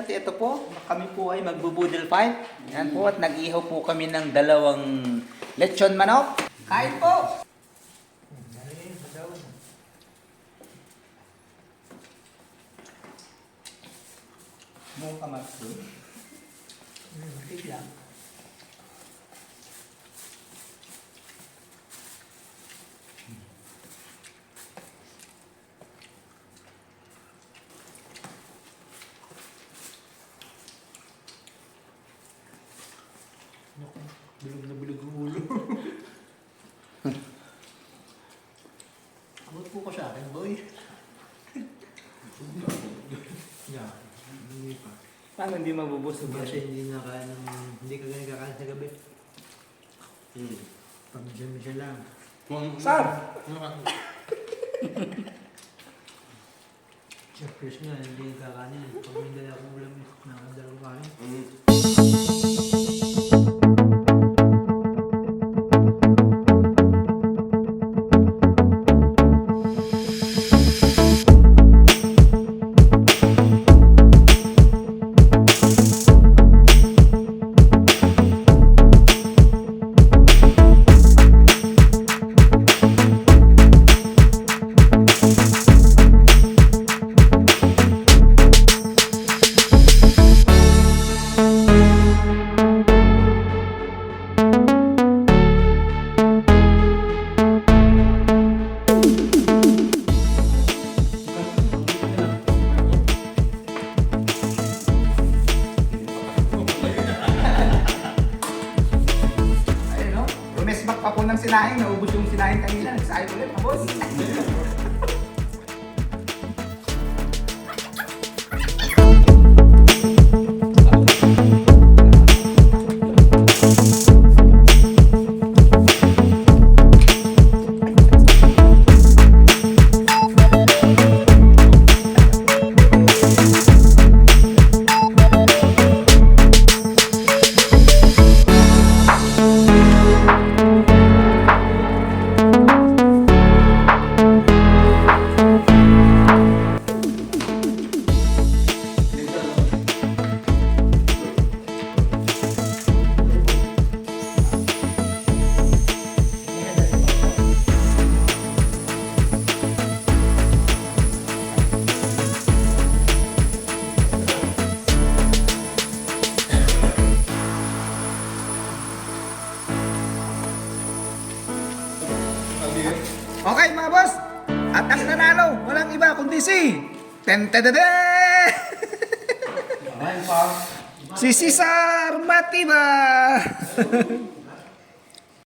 At ito po, kami po ay magbubudel fight. Yan po, at nag-ihaw po kami ng dalawang lechon manok. Kain po! Mo kamatsu. lang. Bilog na bilog ang ulo. Abot po ko sa akin, boy. yeah, hindi pa. Paano hindi mabubusog Kasi hindi na kaya ng, hindi ka ganyan kakain sa gabi. Hmm. Pag minsan lang. Sir! Sa Chris nga, hindi kakain yan. Pag may dala akong ulam, nakadala ko kain. Hmm. No? Rumesbak pa po ng sinaing, naubos yung sinaing kanina. Nagsahin ulit, boss. Mga boss, at ang nanalo, walang iba kundi si Tentedede! si Cesar Matiba!